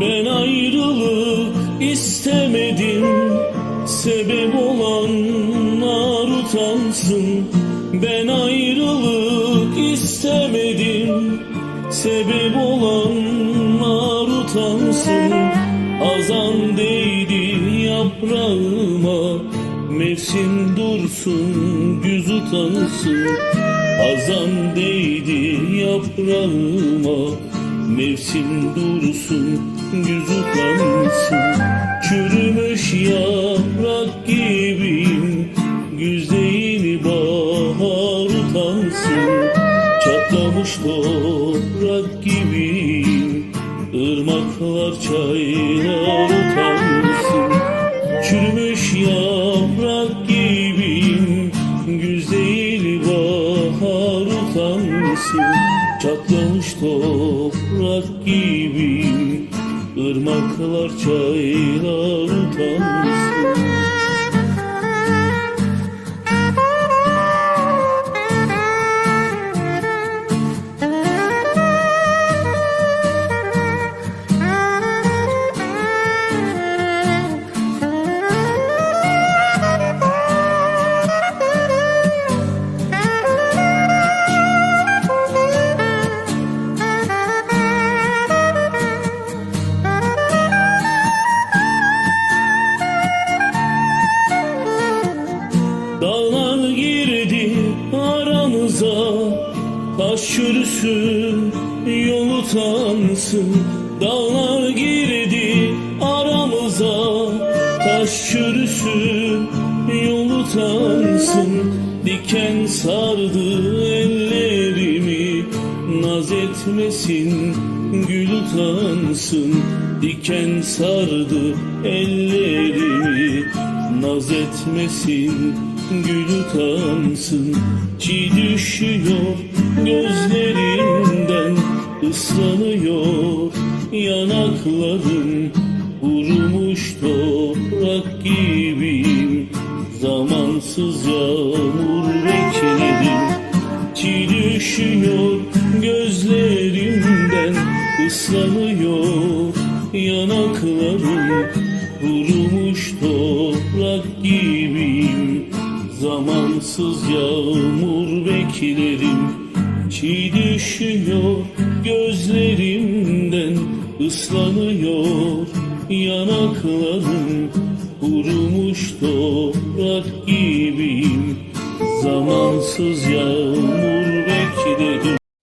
Ben ayrılık istemedim. Sebep olanlar utansın. Ben ayrılık istemedim. Sebep olanlar utansın. Azan değdi yaprağıma. Mevsim dursun güz utansın. Azan değdi yaprağıma. Mevsim dursun utansın Çürümüş yaprak gibiyim Güzel bahar utansın. Çatlamış toprak gibiyim Irmaklar çaylar utansın. Çürümüş yaprak gibiyim Güzel bahar utansın. Çatlamış toprak gibiyim Irmaklar çaylar utansın aramıza Taş yürüsün yol Dağlar girdi aramıza Taş yürüsün yol Diken sardı ellerimi Naz etmesin gül utansın. Diken sardı ellerimi Naz etmesin gül utansın. Çiğ düşüyor gözlerimden ıslanıyor yanaklarım. Kurumuş toprak gibiyim Zamansız yağmur beklerim Çiğ düşüyor gözlerimden ıslanıyor yanaklarım Zamansız yağmur beklerim Çiğ düşüyor gözlerimden ıslanıyor yanaklarım Kurumuş toprak gibiyim. Zamansız yağmur beklerim